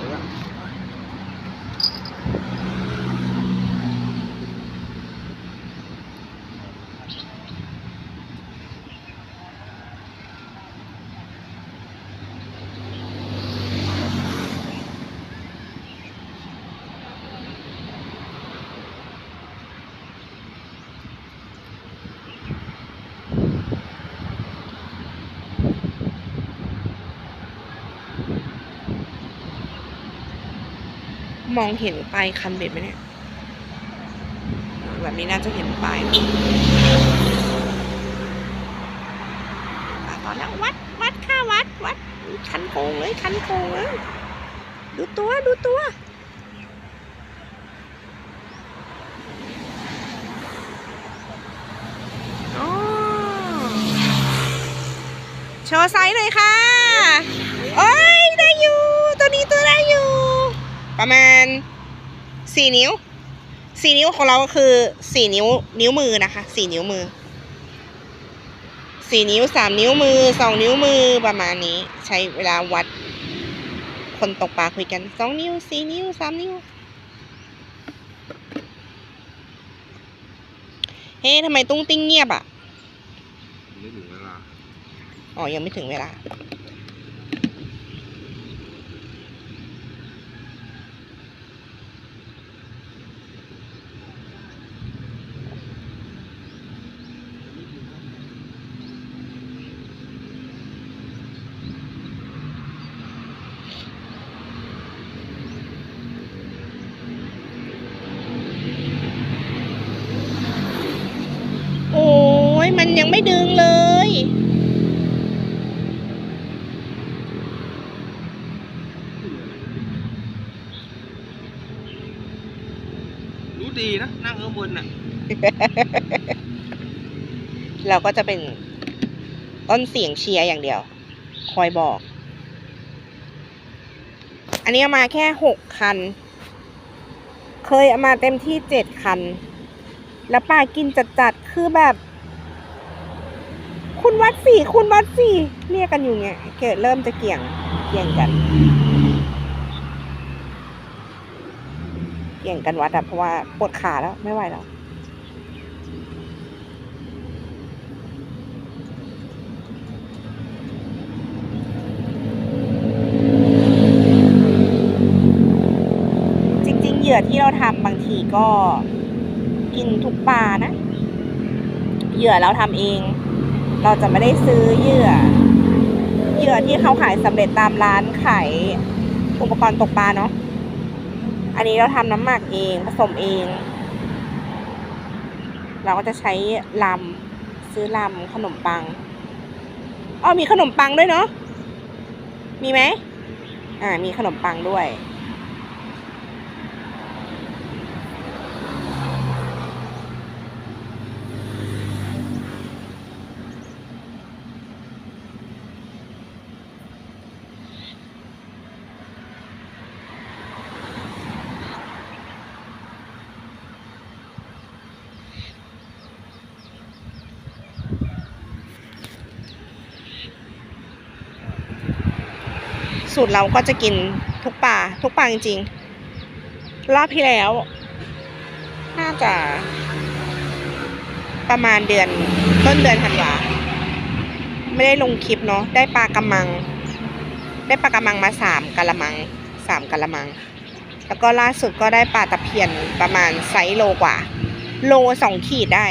ใช่ป มองเห็นปลายคันเบ็ดไหมเนี่ย แบบนี้น่าจะเห็นปลายตอนแล้ววัดวัดค่าวัดวัดคันโกงเลยคันโกงเลยดูตัวดูตัวโชว์ไซส์หน่อยค่ะ โอ้ย ได้อยู่ ตัวนี้ตัวได้อยู่ ประมาณสี่นิ้วสี่นิ้วของเราก็คือสี่นิ้วนิ้วมือนะคะสี่นิ้วมือสี่นิ้วสามนิ้วมือสองนิ้วมือประมาณนี้ ใช้เวลาวัด คนตกปลาคุยกันสองนิ้วสี่นิ้วสามนิ้ว เฮ้ทำไมตุ้งติ้งเงียบอะไม่ถึงเวลา อ๋อ ยังไม่ถึงเวลา โอ้ยมันยังไม่ดึงเลย รู้ดีนะ นั่งข้าง บนน่ะ เราก็จะเป็นต้นเสียงเชียร์อย่างเดียว คอยบอก อันนี้มาแค่หกคัน เคยเอามาเต็มที่เจ็ดคัน แล้วป้ากินจัดๆคือแบบ คุณวัดสี่คุณวัดสี่เรียกกันอยู่เนี่ยเกิดเริ่มจะเกี่ยงเกี่ยงกัน เกี่ยงกันวัดอะเพราะว่าปวดขาแล้วไม่ไหวแล้วจริงๆเหยื่อที่เราทำบางทีก็กินทุกปลานะ เหยื่อเราทำเอง เราจะไม่ได้ซื้อเหยื่อ เหยื่อที่เขาขายสำเร็จตามร้านขายอุปกรณ์ตกปลาเนาะ อันนี้เราทำน้ำหมักเองผสมเอง เราก็จะใช้ลำซื้อลำขนมปังอ๋อมีขนมปังด้วยเนาะมีไหมอ่ามีขนมปังด้วย สูตรเราก็จะกินทุกปลาทุกปลาจริงๆ รอบที่แล้ว น่าจะ ประมาณเดือนต้นเดือนธันวาไม่ได้ลงคลิปเนาะได้ปลากระมัง ได้ปลากระมังมาสามกะละมังสามกะละมัง แล้วก็ล่าสุดก็ได้ปลาตะเพียนประมาณไซส์โลกว่า โลสองขีดได้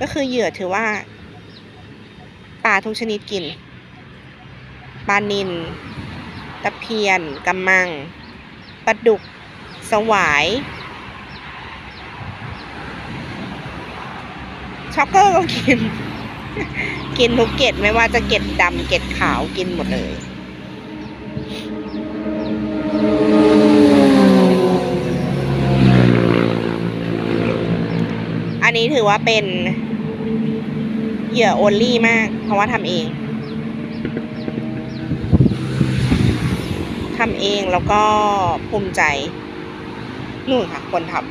ก็คือเหยื่อถือว่า ปลาทุกชนิดกิน ปลานิลตะเพียนกำมังปลาดุก สวาย ช็อกเกอร์ก็กิน กินทุกเก็ดไม่ว่าจะเก็ดดำเก็ดขาวกินหมดเลย อันนี้ถือว่าเป็น เหยื่อโอลลี่มาก เพราะว่าทำเองทำเองแล้วก็ภูมิใจนู่นค่ะคนทำ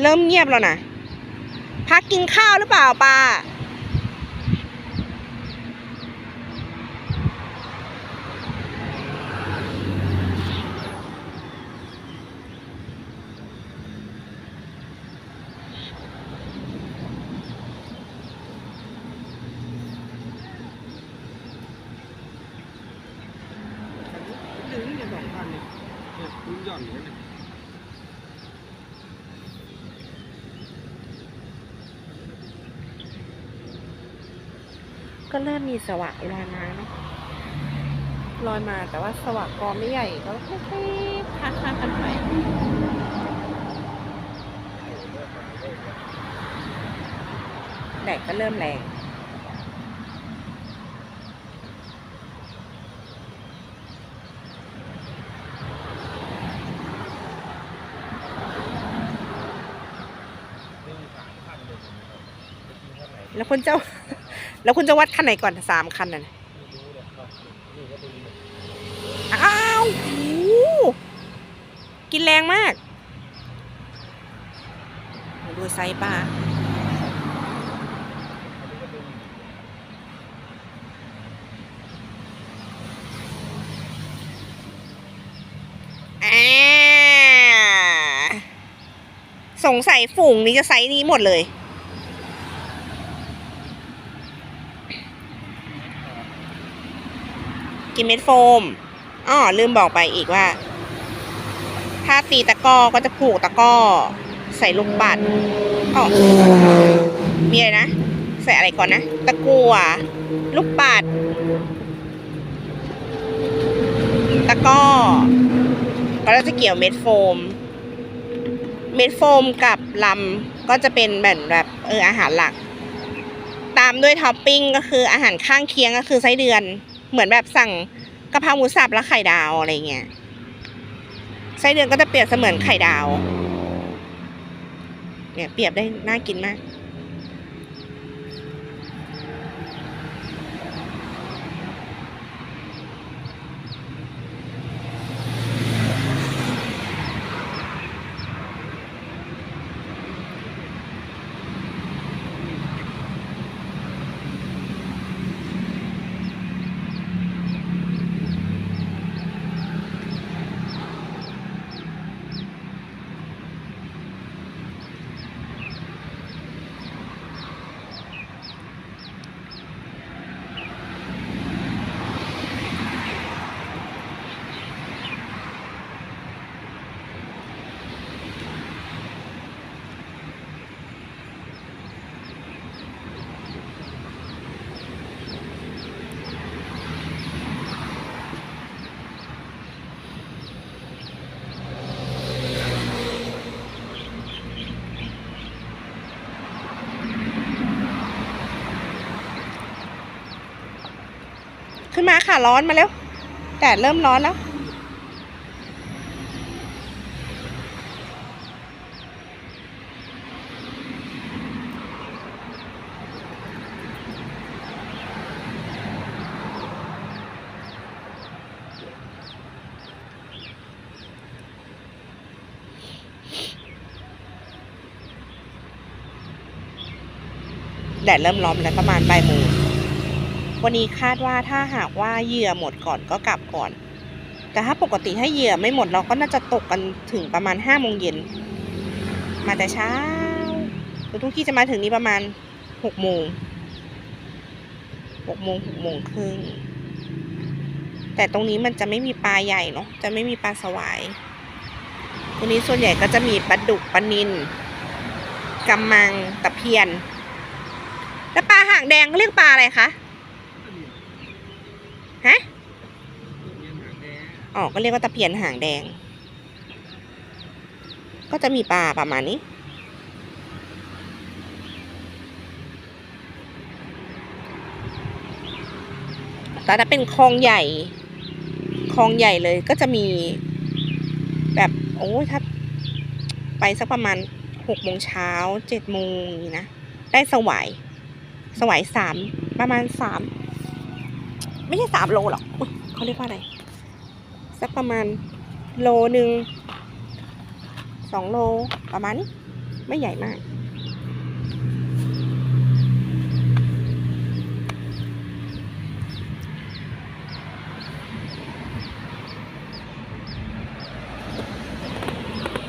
เริ่มเงียบแล้วนะพักกินข้าวหรือเปล่าป้า คุณหย่อนอย่างนั้นน่ะ ก็เริ่มมีสวะลอยมาเนาะลอยมาแต่ว่าสวะกอไม่ใหญ่ก็ค่อยๆค้างๆกันไปแดดก็เริ่มแรงแล้วคุณจะ แล้วคุณจะวัดคันไหนก่อนสามคันน่ะอ้าวกินแรงมาก ดูไซส์ปลาอ่าสงสัยฝูงนี้จะไซส์นี้หมดเลย กินเม็ดโฟมอ๋อลืมบอกไปอีกว่า ถ้าตีตะก้อก็จะผูกตะก้อ ใส่ลูกปัดอ๋อมีอะไรนะ ใส่อะไรก่อนนะ ตะกัวลูกปัด ตะก้อแล้วจะเกี่ยวเม็ดโฟม เม็ดโฟมกับลำก็จะเป็นแบบแบบเอออาหารหลัก ตามด้วยท็อปปิ้งก็คืออาหารข้างเคียงก็คือไส้เดือน เหมือนแบบสั่งกะเพราหมูสับและไข่ดาวอะไรเงี้ยไส้เดือนก็จะเปรียบเสมือนไข่ดาว เนี่ยเปรียบได้น่ากินมาก ขึ้นมาค่ะร้อนมาแล้วแดดเริ่มร้อนแล้ว แดดเริ่มร้อนแล้วประมาณบ่ายโมง วันนี้คาดว่าถ้าหากว่าเหยื่อหมดก่อนก็กลับก่อน แต่ถ้าปกติถ้าเหยื่อไม่หมดเราก็น่าจะตกกันถึงประมาณห้าโมงเย็น มาแต่เช้าคือทุกที่จะมาถึงนี้ประมาณหกโมงหกโมงหกโมงครึ่งแต่ตรงนี้มันจะไม่มีปลาใหญ่เนาะจะไม่มีปลาสวายตรงนี้ส่วนใหญ่ก็จะมีปลาดุกปลานิลกำมังตะเพียน แล้วปลาหางแดงเขาเรียกปลาอะไรคะ ฮะ อ๋อก็เรียกว่าตะเพียนหางแดง ก็จะมีปลาประมาณนี้ แต่ถ้าเป็นคลองใหญ่ คลองใหญ่เลยก็จะมีแบบโอ้ยถ้าไปสักประมาณหกโมงเช้าเจ็ดโมงอย่างนี้นะ ได้สวายสวายสามประมาณสามไม่ใช่สามโลหรอกอเขาเรียกว่าอะไร สักประมาณโลหนึ่งสองโลประมาณนี้ไม่ใหญ่มาก